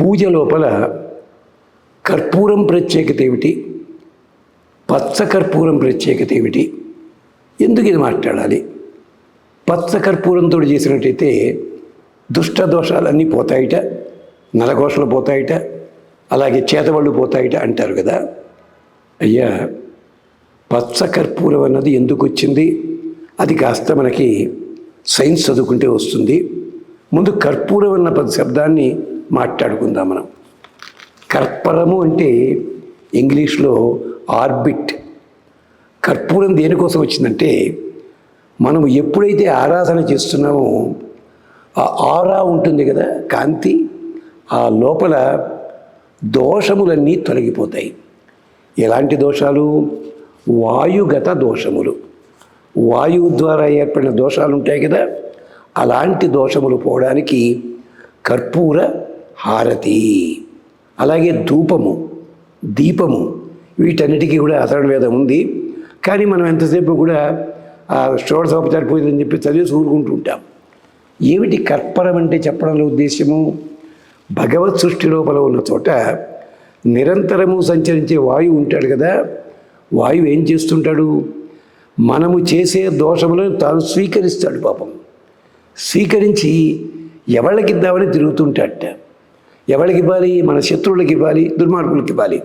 పూజ లోపల కర్పూరం ప్రత్యేకత ఏమిటి? పచ్చ కర్పూరం ప్రత్యేకత ఏమిటి? ఎందుకు ఇది మాట్లాడాలి? పచ్చ కర్పూరంతో చేసినట్టయితే దుష్ట దోషాలన్నీ పోతాయిట నలకోశలు పోతాయిట అలాగే చేతబళ్ళు పోతాయిట అంటారు కదా. అయ్యా పచ్చ కర్పూరం అన్నది ఎందుకు వచ్చింది? అది కాస్త మనకి సైన్స్ చదువుకుంటే వస్తుంది. ముందు కర్పూరం అన్న పద శబ్దాన్ని మాట్లాడుకుందాం మనం. కర్పరము అంటే ఇంగ్లీష్లో ఆర్బిట్. కర్పూరం దేనికోసం వచ్చిందంటే మనం ఎప్పుడైతే ఆరాధన చేస్తున్నామో ఆ ఆరా ఉంటుంది కదా కాంతి ఆ లోపల దోషములన్నీ తొలగిపోతాయి. ఎలాంటి దోషాలు? వాయుగత దోషములు. వాయువు ద్వారా ఏర్పడిన దోషాలు ఉంటాయి కదా అలాంటి దోషములు పోవడానికి కర్పూర హారతి. అలాగే ధూపము దీపము వీటన్నిటికీ కూడా అతడు వేదం ఉంది. కానీ మనం ఎంతసేపు కూడా ఆ షోడశోపచార పూజ అని చెప్పి చదివి ఊరుకుంటూ ఉంటాం. ఏమిటి కర్పరం అంటే చెప్పడంలో ఉద్దేశము భగవత్ సృష్టి లోపల ఉన్న చోట నిరంతరము సంచరించే వాయువు ఉంటాడు కదా వాయువు ఏం చేస్తుంటాడు? మనము చేసే దోషములను తాను స్వీకరిస్తాడు పాపం. స్వీకరించి ఎవళ్ళకిద్దామని తిరుగుతుంటాడట. ఎవరికి ఇవ్వాలి మన శత్రువులకి ఇవ్వాలి దుర్మార్గులకి ఇవ్వాలి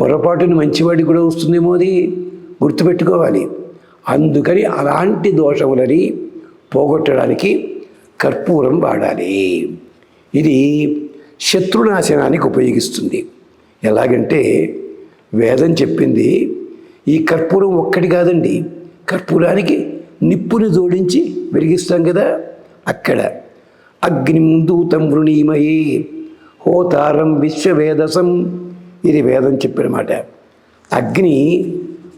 పొరపాటున మంచివాడికి కూడా వస్తుందేమో అది గుర్తుపెట్టుకోవాలి. అందుకని అలాంటి దోషములని పోగొట్టడానికి కర్పూరం వాడాలి. ఇది శత్రునాశనానికి ఉపయోగిస్తుంది. ఎలాగంటే వేదం చెప్పింది ఈ కర్పూరం ఒక్కటి కాదండి కర్పూరానికి నిప్పుని జోడించి వెలిగిస్తాం కదా అక్కడ. అగ్నిం దూతం వృణీమయే హోతారం విశ్వవేదసం ఇది వేదం చెప్పిన మాట అగ్ని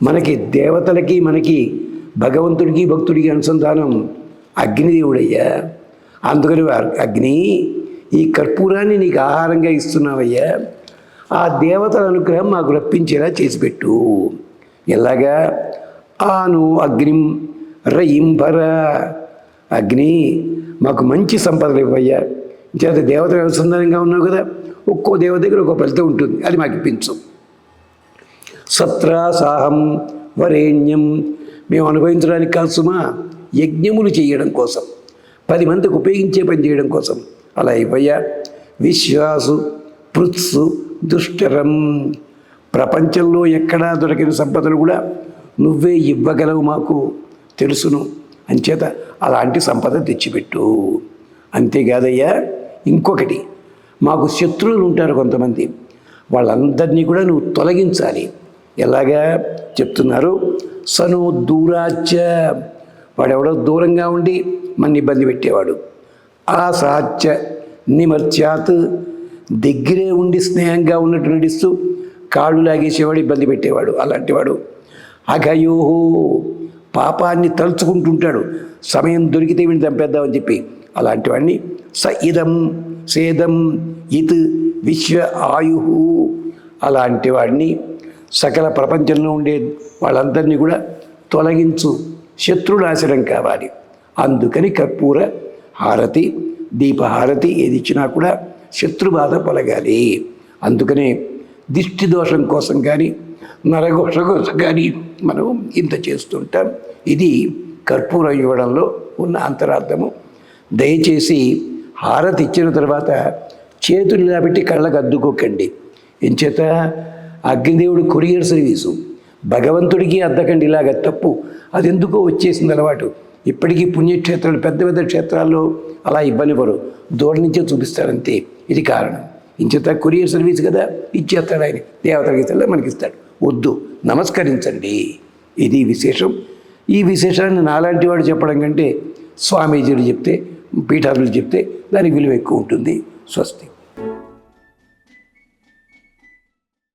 మనకి దేవతలకి మనకి భగవంతుడికి భక్తుడికి అనుసంధానం అగ్నిదేవుడయ్యా. అందుకని అగ్ని ఈ కర్పూరాన్ని నీకు ఆహారంగా ఇస్తున్నావయ్యా. ఆ దేవతల అనుగ్రహం మాకు రప్పించేలా చేసిపెట్టు. ఎలాగా? ఆను అగ్నిం రయింపర అగ్ని మాకు మంచి సంపదలు ఇవ్వయ్యా. చేత దేవతలు అనుసంధానంగా ఉన్నావు కదా ఒక్కో దేవత దగ్గర ఒక ఫలితం ఉంటుంది. అది మాకు ఇప్పించు. సత్రాసాహం వరేణ్యం మేము అనుభవించడానికి కాదు సుమా యజ్ఞములు చేయడం కోసం పది మందికి ఉపయోగించే పని చేయడం కోసం. అలా అయిపోయా విశ్వాసు పృత్సు దుష్టరం. ప్రపంచంలో ఎక్కడా దొరికిన సంపదలు కూడా నువ్వే ఇవ్వగలవు మాకు తెలుసును. అంచేత అలాంటి సంపద తెచ్చిపెట్టు. అంతేకాదయ్యా ఇంకొకటి మాకు శత్రువులు ఉంటారు కొంతమంది. వాళ్ళందరినీ కూడా నువ్వు తొలగించాలి. ఎలాగా చెప్తున్నారు? సను దూరాచ. వాడెవడో దూరంగా ఉండి మన ఇబ్బంది పెట్టేవాడు. ఆ సాచ నిమర్చాత్ దగ్గరే ఉండి స్నేహంగా ఉన్నట్టు నడిస్తూ కాళ్ళు లాగేసేవాడు ఇబ్బంది పెట్టేవాడు. అలాంటివాడు అఘయోహో పాపాన్ని తలుచుకుంటుంటాడు. సమయం దొరికితే వీడిని చంపేద్దామని చెప్పి. అలాంటి వాడిని స ఇదం సేదం ఇత్ విశ్వ ఆయు అలాంటి వాడిని సకల ప్రపంచంలో ఉండే వాళ్ళందరినీ కూడా తొలగించు. శత్రునాశనం కావాలి. అందుకని కర్పూర హారతి దీపహారతి ఏది ఇచ్చినా కూడా శత్రుబాధ పొలగాలి. అందుకనే దిష్టి దోషం కోసం కానీ నరఘోష కోసం కానీ మనం ఇంత చేస్తుంటాం. ఇది కర్పూరం ఇవ్వడంలో ఉన్న అంతరార్థము. దయచేసి హారతి ఇచ్చిన తర్వాత చేతులు ఇలా పెట్టి కళ్ళకు అద్దుకోకండి. ఎంచేత అగ్నిదేవుడు కొరియర్ సర్వీసు భగవంతుడికి అద్దకండి ఇలాగ తప్పు. అది ఎందుకో వచ్చేసింది అలవాటు. ఇప్పటికీ పుణ్యక్షేత్రాలు పెద్ద పెద్ద క్షేత్రాల్లో అలా ఇవ్వనివ్వరు దూరం నుంచే చూపిస్తారంతే ఇది కారణం. ఇంచేత కొరియర్ సర్వీస్ కదా ఇచ్చేస్తాడు ఆయన. దేవతలకి ఇస్తాడు మనకి ఇస్తాడు వద్దు నమస్కరించండి. ఇది విశేషం. ఈ విశేషాన్ని నాలాంటి వాడు చెప్పడం కంటే స్వామీజీలు చెప్తే పీఠాదులు చెప్తే దానికి విలువ ఎక్కువ ఉంటుంది. స్వస్తి.